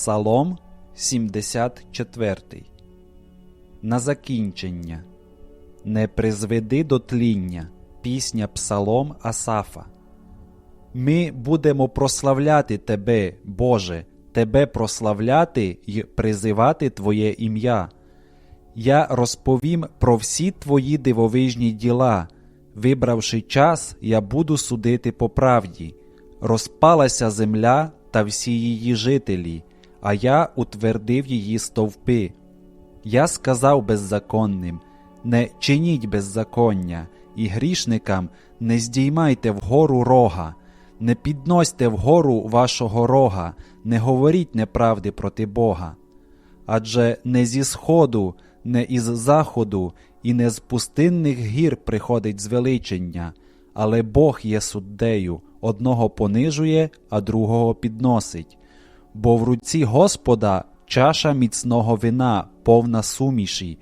Псалом 74. На закінчення. Не призведи до тління. Пісня Псалом Асафа. Ми будемо прославляти Тебе, Боже, Тебе прославляти й призивати Твоє ім'я. Я розповім про всі Твої дивовижні діла. Вибравши час, я буду судити по правді. Розпалася земля та всі її жителі, а я утвердив її стовпи. Я сказав беззаконним: не чиніть беззаконня, і грішникам не здіймайте вгору рога, не підносьте вгору вашого рога, не говоріть неправди проти Бога. Адже не зі сходу, не із заходу і не з пустинних гір приходить звеличення, але Бог є суддею, одного понижує, а другого підносить. Бо в руці Господа чаша міцного вина, повна суміші.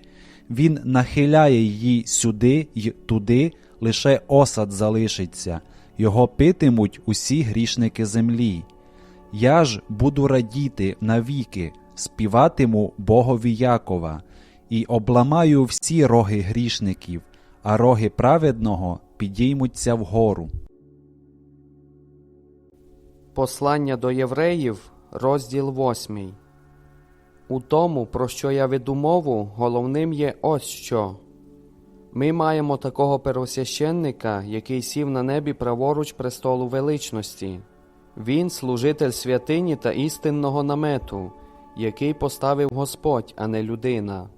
Він нахиляє її сюди й туди, лише осад залишиться, його питимуть усі грішники землі. Я ж буду радіти навіки, співатиму Богові Якова, і обламаю всі роги грішників, а роги праведного підіймуться вгору. Послання до євреїв, розділ 8. У тому, про що я веду мову, головним є ось що. Ми маємо такого первосвященника, який сів на небі праворуч престолу величності. Він служитель святині та істинного намету, який поставив Господь, а не людина.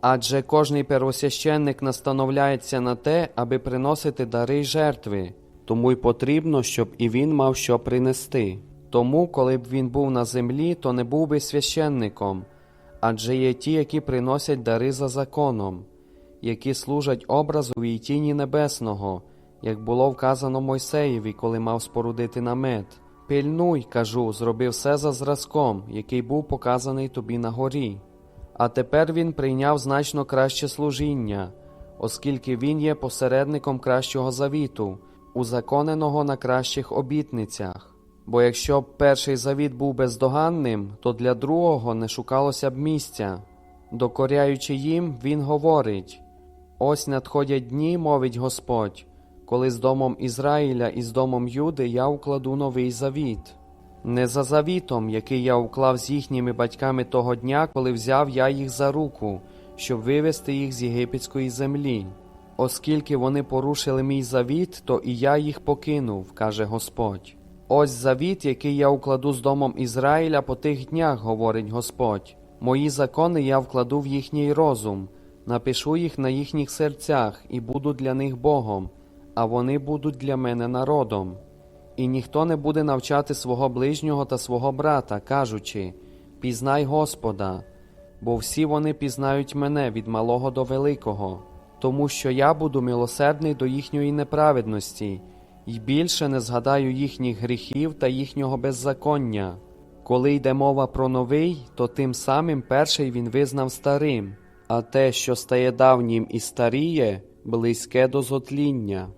Адже кожний первосвященник настановляється на те, аби приносити дари й жертви, тому й потрібно, щоб і він мав що принести. Тому, коли б він був на землі, то не був би священником, адже є ті, які приносять дари за законом, які служать образу і тіні небесного, як було вказано Мойсеєві, коли мав спорудити намет. Пильнуй, кажу, зроби все за зразком, який був показаний тобі на горі. А тепер він прийняв значно краще служіння, оскільки він є посередником кращого завіту, узаконеного на кращих обітницях. Бо якщо б перший завіт був бездоганним, то для другого не шукалося б місця. Докоряючи їм, він говорить: Ось надходять дні, мовить Господь, коли з домом Ізраїля і з домом Юди я укладу новий завіт. Не за завітом, який я уклав з їхніми батьками того дня, коли взяв я їх за руку, щоб вивести їх з єгипетської землі. Оскільки вони порушили мій завіт, то і я їх покинув, каже Господь. Ось завіт, який я укладу з домом Ізраїля по тих днях, говорить Господь. Мої закони я вкладу в їхній розум, напишу їх на їхніх серцях і буду для них Богом, а вони будуть для мене народом. І ніхто не буде навчати свого ближнього та свого брата, кажучи Пізнай Господа, бо всі вони пізнають мене від малого до великого, тому що я буду милосердний до їхньої неправедності, і більше не згадаю їхніх гріхів та їхнього беззаконня. Коли йде мова про новий, то тим самим перший він визнав старим, а те, що стає давнім і старіє, близьке до зотління.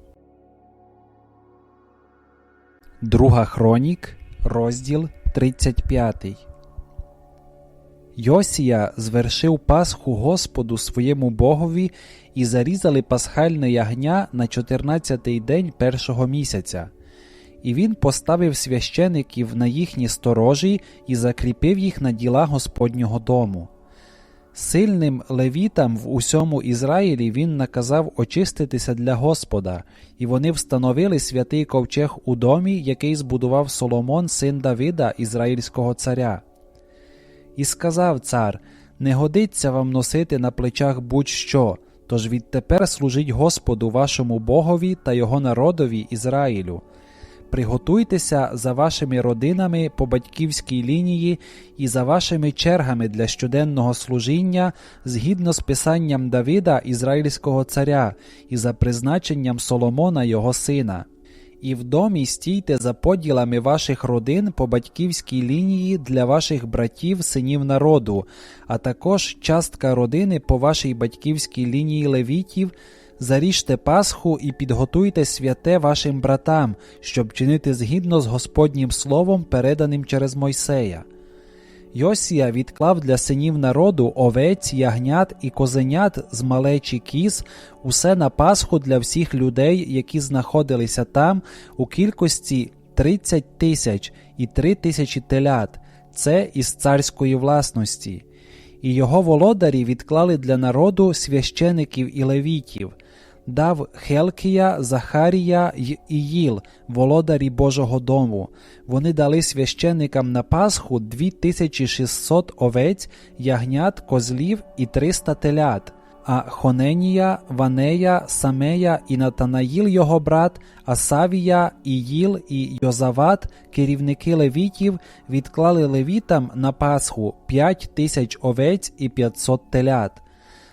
Друга Хронік, розділ 35. Йосія звершив Пасху Господу своєму Богові і зарізали пасхальне ягня на 14-й день першого місяця. І він поставив священиків на їхні сторожі і закріпив їх на діла Господнього дому. Сильним левітам в усьому Ізраїлі він наказав очиститися для Господа, і вони встановили святий ковчег у домі, який збудував Соломон, син Давида, ізраїльського царя. І сказав цар: Не годиться вам носити на плечах будь-що, тож відтепер служіть Господу вашому Богові та його народові Ізраїлю. Приготуйтеся за вашими родинами по батьківській лінії і за вашими чергами для щоденного служіння згідно з писанням Давида, ізраїльського царя, і за призначенням Соломона його сина. І в домі стійте за поділами ваших родин по батьківській лінії для ваших братів, синів народу, а також частка родини по вашій батьківській лінії левітів. Заріжте Пасху і підготуйте святе вашим братам, щоб чинити згідно з Господнім словом, переданим через Мойсея. Йосія відклав для синів народу овець, ягнят і козенят з малечі кіз, усе на Пасху для всіх людей, які знаходилися там, у кількості 30 тисяч і 3 тисячі телят. Це із царської власності. І його володарі відклали для народу священиків і левітів, дав Хелкія, Захарія й Іїл, володарі Божого дому. Вони дали священикам на Пасху 2600 овець, ягнят, козлів і 300 телят. А Хоненія, Ванея, Самея і Натанаїл його брат, Асавія, Іїл і Йозават, керівники левітів, відклали левітам на Пасху 5 тисяч овець і 500 телят.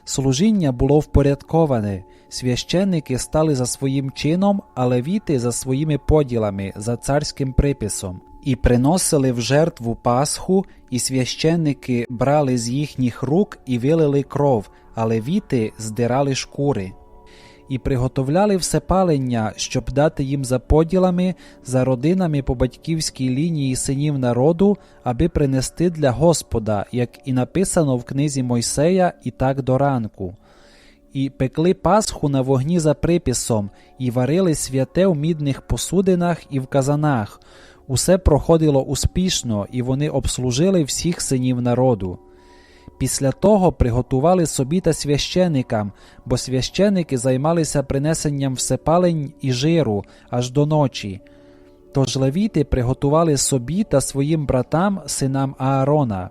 Служіння було впорядковане, священники стали за своїм чином, а левіти за своїми поділами, за царським приписом. І приносили в жертву Пасху, і священники брали з їхніх рук і вилили кров, а левіти здирали шкури. І приготовляли все палення, щоб дати їм за поділами, за родинами по батьківській лінії синів народу, аби принести для Господа, як і написано в книзі Мойсея, і так до ранку. І пекли Пасху на вогні за приписом, і варили святе в мідних посудинах і в казанах. Усе проходило успішно, і вони обслужили всіх синів народу. Після того приготували собі та священикам, бо священики займалися принесенням всепалень і жиру аж до ночі. Тож левіти приготували собі та своїм братам, синам Аарона.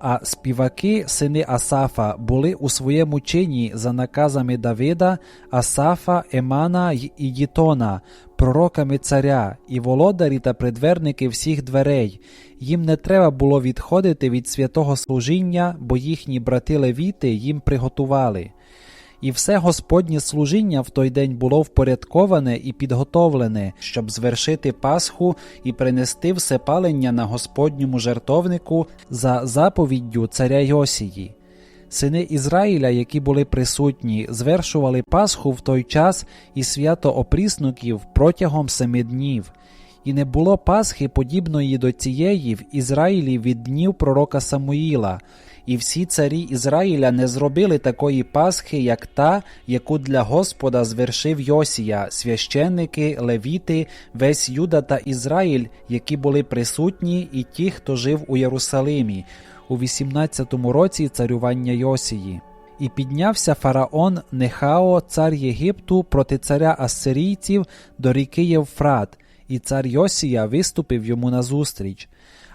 А співаки, сини Асафа, були у своєму чині за наказами Давида, Асафа, Емана й Єтона, пророками царя, і володарі та предверники всіх дверей. Їм не треба було відходити від святого служіння, бо їхні брати левіти їм приготували. І все Господнє служіння в той день було впорядковане і підготовлене, щоб звершити Пасху і принести все палення на Господньому жертовнику за заповіддю царя Йосії. Сини Ізраїля, які були присутні, звершували Пасху в той час і свято опріснуків протягом семи днів. І не було Пасхи, подібної до цієї в Ізраїлі від днів пророка Самуїла, і всі царі Ізраїля не зробили такої Пасхи, як та, яку для Господа звершив Йосія, священники, левіти, весь Юда та Ізраїль, які були присутні, і ті, хто жив у Єрусалимі, у 18-му році царювання Йосії. І піднявся фараон Нехао, цар Єгипту, проти царя Ассирійців до ріки Євфрат, і цар Йосія виступив йому назустріч.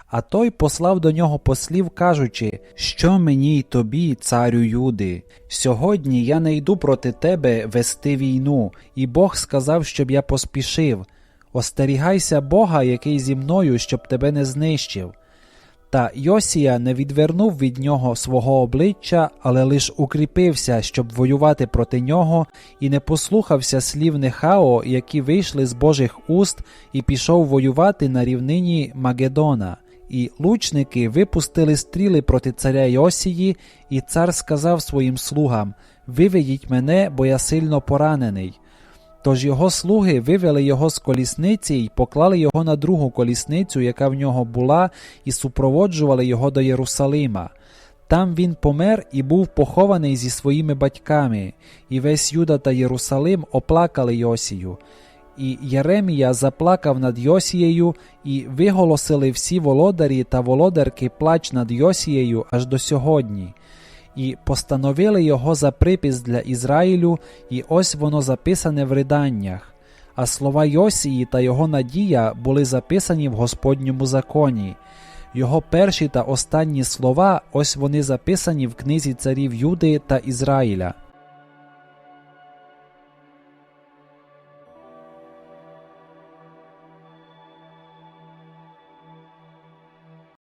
А той послав до нього послів, кажучи, що мені й тобі, царю Юди, сьогодні я не йду проти тебе вести війну, і Бог сказав, щоб я поспішив. Остерігайся Бога, який зі мною, щоб тебе не знищив. Та Йосія не відвернув від нього свого обличчя, але лиш укріпився, щоб воювати проти нього, і не послухався слів Нехао, які вийшли з Божих уст, і пішов воювати на рівнині Магедона. І лучники випустили стріли проти царя Йосії, і цар сказав своїм слугам: Виведіть мене, бо я сильно поранений. Тож його слуги вивели його з колісниці й поклали його на другу колісницю, яка в нього була, і супроводжували його до Єрусалима. Там він помер і був похований зі своїми батьками, і весь Юда та Єрусалим оплакали Йосію. І Єремія заплакав над Йосією, і виголосили всі володарі та володарки плач над Йосією аж до сьогодні. І постановили його за припис для Ізраїлю, і ось воно записане в риданнях. А слова Йосії та його надія були записані в Господньому законі. Його перші та останні слова ось вони записані в книзі царів Юди та Ізраїля.